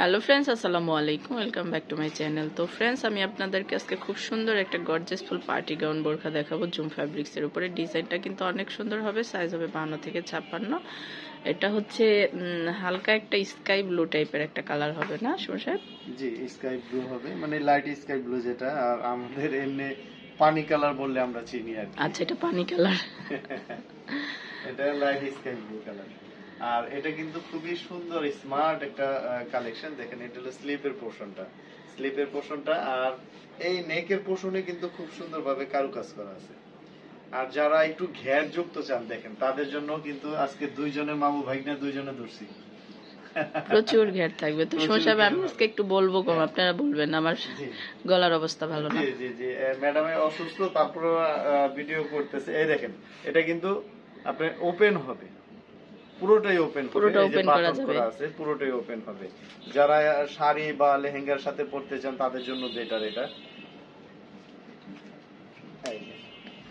Hello friends আসসালামু আলাইকুম welcome back to my channel তো ফ্রেন্ডস আমি আপনাদেরকে আজকে খুব সুন্দর একটা গর্জেস ফুল পার্টি গাউন বোরখা দেখাবো। জুম ফ্যাব্রিক্স এর উপরে। ডিজাইনটা কিন্তু অনেক সুন্দর হবে সাইজ হবে বান্ন থেকে ছাপ্পান্ন। এটা হচ্ছে হালকা একটা স্কাই ব্লু টাইপের একটা কালার হবে না সুমন সাহেব? জি স্কাই ব্লু হবে। মানে লাইট স্কাই ব্লু যেটা আর আমাদের এমনি পানি কালার বললে আমরা চিনি আর আচ্ছা এটা পানি কালার এটা লাইট স্কাই ব্লু কালার আর এটা কিন্তু খুবই সুন্দর স্মার্ট একটা কালেকশন দেখেন এটা হলো স্লিপের পোর্শনটা স্লিপের পোর্শনটা আর এই নেকের পোর্শনে কিন্তু খুব সুন্দরভাবে কারুকাজ করা আছে। আর যারা একটু ঘের যুক্ত চান দেখেন তাদের জন্য কিন্তু আজকে দুইজনে মামু ভাইগনা দুইজনে ধরছি। প্রচুর ঘের থাকবে। তো সুমন আমি আজকে একটু বলব কম আপনারা বলবেন আমার গলার অবস্থা ভালো না। জি জি জি। ম্যাডাম অসুস্থ তারপরে ভিডিও করতেছে। এই দেখেন এটা কিন্তু আপনার ওপেন হবে। পুরোটাই ওপেন পুরোটা open করা যাবে। আছে পুরোটাই ওপেন হবে। যারা শাড়ি বা লেহেঙ্গার সাথে পড়তে চান তাদের জন্য বেটার এটা।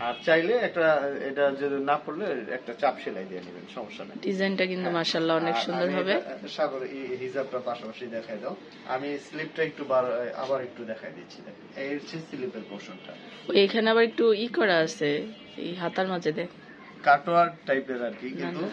আর চাইলে একটা এটা যদি না পড়লে একটা চাপ সেলাই দিয়ে নেবেন সমস্যা নেই। ডিজাইনটা কিন্তু মাশাল্লাহ অনেক সুন্দর হবে। সাগর এই হিজাবটা পাশাপাশি দেখাই দাও। আমি স্লিপটা একটু বার- আবার একটু দেখাই দিচ্ছি এই হচ্ছে স্লিপের পোর্শনটা এখানে আবার একটু ই করা আছে এই হাতার মাঝে দেখ। কাটোয়ার টাইপের আর কি কিন্তু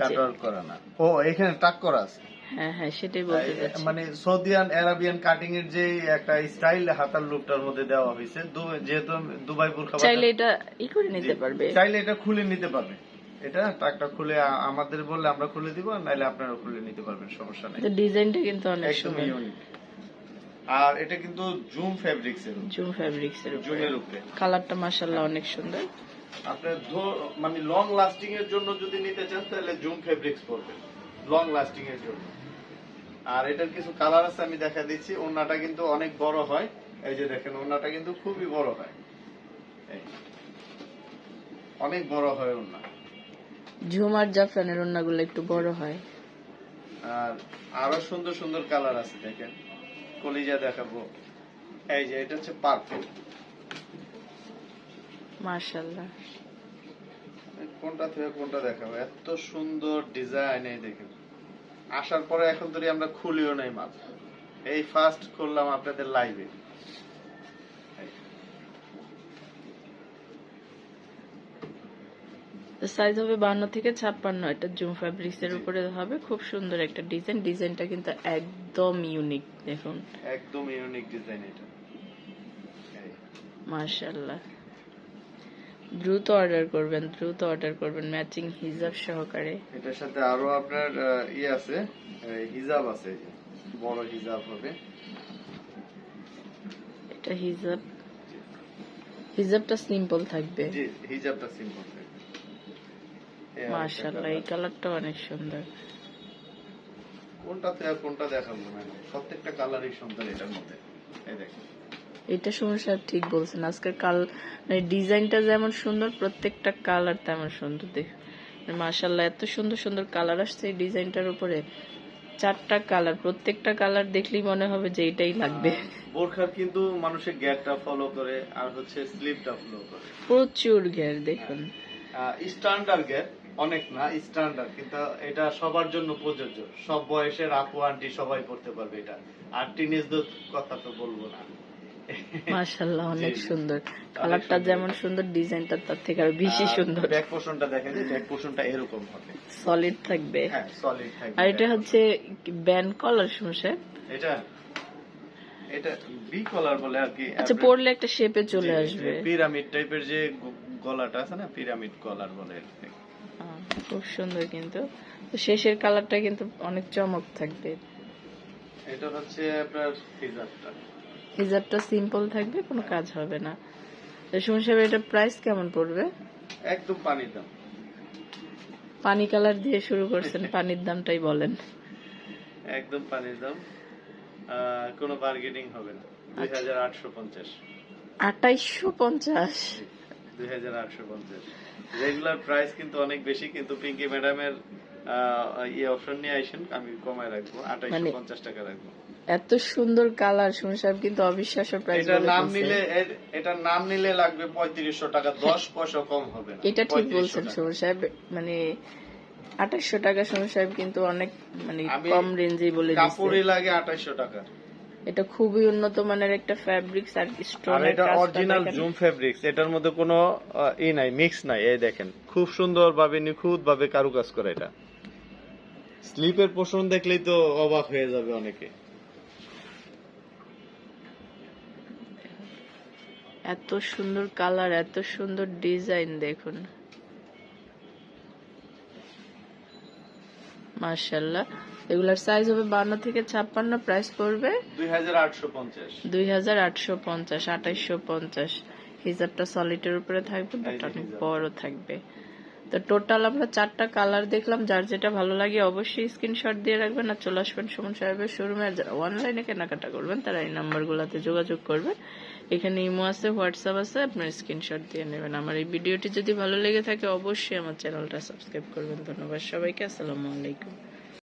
কাটোয়ার করা না। ও এখানে টাক করা আছে? হ্যাঁ হ্যাঁ সেটাই বলতে চাচ্ছি। মানে সৌদিয়ান আরাবিয়ান কাটিং এর যে একটা স্টাইল হাতার লুকটার মধ্যে দেওয়া হয়েছে যেহেতু দুবাই বুরখা চাইলে এটা ই করে নিতে পারবে। চাইলে এটা খুলে নিতে পারবে। এটা টাকটা খুলে আমাদের বললে আমরা খুলে দিব নাইলে আপনারা খুলে নিতে পারবেন সমস্যা নেই। ডিজাইনটা কিন্তু অনেক সুন্দর। ইউনিক আর এটা কিন্তু জুম ফেব্রিক্স এর জুম ফেব্রিক্স এর জুমের উপরে। কালারটা মাশাআল্লাহ অনেক সুন্দর। আপনার মানে লং লাস্টিং এর জন্য যদি নিতে চান তাহলে জুম ফেব্রিক্স পড়বেন লং লাস্টিং এর জন্য। আর এটার কিছু কালার আছে আমি দেখা দিচ্ছি। ওন্নাটা কিন্তু অনেক বড় হয়। এই যে দেখেন ওন্নাটা কিন্তু খুবই বড় হয়। অনেক বড় হয় ওন্না ঝুম আর জাফরানের ওন্নাগুলো একটু বড় হয়। আর আরও সুন্দর সুন্দর কালার আছে দেখেন। কলিজা দেখাবো। এই যে এটা হচ্ছে পার্পল মাশাআল্লাহ। কোনটা থেকে কোনটা দেখাবো? এত সুন্দর ডিজাইন এই দেখেন। আসার পরে এখন ধরে আমরা খুলিও নাই মাল। এই ফার্স্ট করলাম আপনাদের লাইভে সাইজ হবে বান্ন থেকে ছাপ্পান্ন। এটা জুম ফ্যাব্রিক্স এর উপরে হবে। খুব সুন্দর একটা ডিজাইন ডিজাইনটা কিন্তু একদম ইউনিক দেখুন। একদম ইউনিক ডিজাইন এটা। এই, মাশাআল্লাহ। দ্রুত অর্ডার করবেন দ্রুত অর্ডার করবেন ম্যাচিং হিজাব সহকারে। এটার সাথে আরও আপনার আহ, ইয়ে আছে হিজাব আছে বড় হিজাব হবে। এটা হিজাব হিজাবটা সিম্পল থাকবে। জি হিজাবটা সিম্পল থাকবে। মাশাআল্লাহ এই কালারটা অনেক সুন্দর। কোনটাতে আর কোনটা দেখাবো ম্যাডাম প্রত্যেকটা কালারই সুন্দর এটার মধ্যে। এই দেখেন। এটা সুমন সাহেব ঠিক বলছেন। আজকের কাল মানে ডিজাইনটা যেমন সুন্দর প্রত্যেকটা কালার তেমন সুন্দর দেখ। মাশাল্লাহ এত সুন্দর সুন্দর কালার আসছে এই ডিজাইনটার উপরে। চারটা কালার প্রত্যেকটা কালার দেখলেই মনে হবে যে এটাই লাগবে। বোরখার কিন্তু মানুষের গ্যাপটা ফলো করে আর হচ্ছে স্লিপটা ফলো করে। প্রচুর ঘের দেখুন। স্ট্যান্ডার্ড গ্যাপ অনেক না স্ট্যান্ডার্ড কিন্তু এটা সবার জন্য প্রযোজ্য। সব বয়সের আপু আন্টি সবাই পড়তে পারবে এটা। আর টিনেজদের কথা তো বলব না। অনেক। সুন্দর। কালারটা যেমন সুন্দর ডিজাইনটা তার থেকে আরও বেশি সুন্দর। ব্যাক পোর্শনটা দেখেন যে ব্যাক পোর্শনটা এরকম হবে। সলিড থাকবে। হ্যাঁ সলিড থাকবে আর এটা হচ্ছে ব্যান্ড কলার সাহেব এটা এটা বি কলার বলে আর কি আচ্ছা পরলে একটা শেপে চলে আসবে। পিরামিড টাইপের যে গলাটা আছে না পিরামিড কলার বলে। খুব সুন্দর কিন্তু। শেষের কালারটা কিন্তু অনেক চমক থাকবে। এটা হচ্ছে আপনার হিজাবটা হিজাবটা সিম্পল থাকবে কোনো কাজ হবে না। সুমন সাহেব এটা প্রাইস কেমন পড়বে? একদম পানির দাম। পানি কালার দিয়ে শুরু করছেন পানির দামটাই বলেন। একদম পানির দাম। কোনো বার্গেনিং হবে না। দুই হাজার আটশো পঞ্চাশ। আঠাইশো পঞ্চাশ? দুই হাজার আটশো পঞ্চাশ। রেগুলার প্রাইস কিন্তু অনেক বেশি কিন্তু পিঙ্কি ম্যাডামের ইয়ে অপশন নিয়ে আইসেন আমি কমায় রাখব। আঠাইশো মানে- পঞ্চাশ টাকা রাখব। এত সুন্দর কালার সাহেব কিন্তু অবিশ্বাস্য প্রাইস এটার নাম নিলে এটার নাম নিলে লাগবে পঁয়ত্রিশশো টাকা দশ পয়সা কম হবে না। এটা ঠিক বলছেন। সুমন সাহেব মানে আঠাশশো টাকা সময় সাহেব কিন্তু অনেক মানে কম রেঞ্জেই বলে দিচ্ছে। কাপড়ই লাগে আঠাইশো টাকা। এটা খুবই উন্নত মানের একটা ফ্যাব্রিক্স আর আর এটা অরিজিনাল জুম ফেব্রিক্স এটার মধ্যে কোনো ই নাই মিক্স নাই এই দেখেন। খুব সুন্দর ভাবে নিখুঁত ভাবে কারুকাজ করা এটা। স্লিপের পোষণ দেখলেই তো অবাক হয়ে যাবে অনেকে। এত সুন্দর কালার এত সুন্দর ডিজাইন দেখুন। মার্শাল্লাহ এগুলার সাইজ হবে বান্ন থেকে ছাপ্পান্ন প্রাইস পড়বে দুই হাজার আটশো পঞ্চাশ। দুই হাজার আটশো পঞ্চাশ হিজাবটা সলিডের উপরে থাকবে বাট অনেক বড় থাকবে। তো টোটাল আমরা চারটা কালার দেখলাম, যার যেটা ভালো লাগে অবশ্যই স্ক্রিনশট দিয়ে রাখবেন আর চলে আসবেন সুমন সাহেবের শোরুমে আর যারা অনলাইনে কেনাকাটা করবেন, তারা এই নাম্বারগুলোতে যোগাযোগ করবেন। এখানে ইমো আছে, হোয়াটসঅ্যাপ আছে, আপনার স্ক্রিনশট দিয়ে নেবেন। আমার এই ভিডিওটি যদি ভালো লেগে থাকে, অবশ্যই আমার চ্যানেলটা সাবস্ক্রাইব করবেন। ধন্যবাদ সবাইকে, আসসালামু আলাইকুম।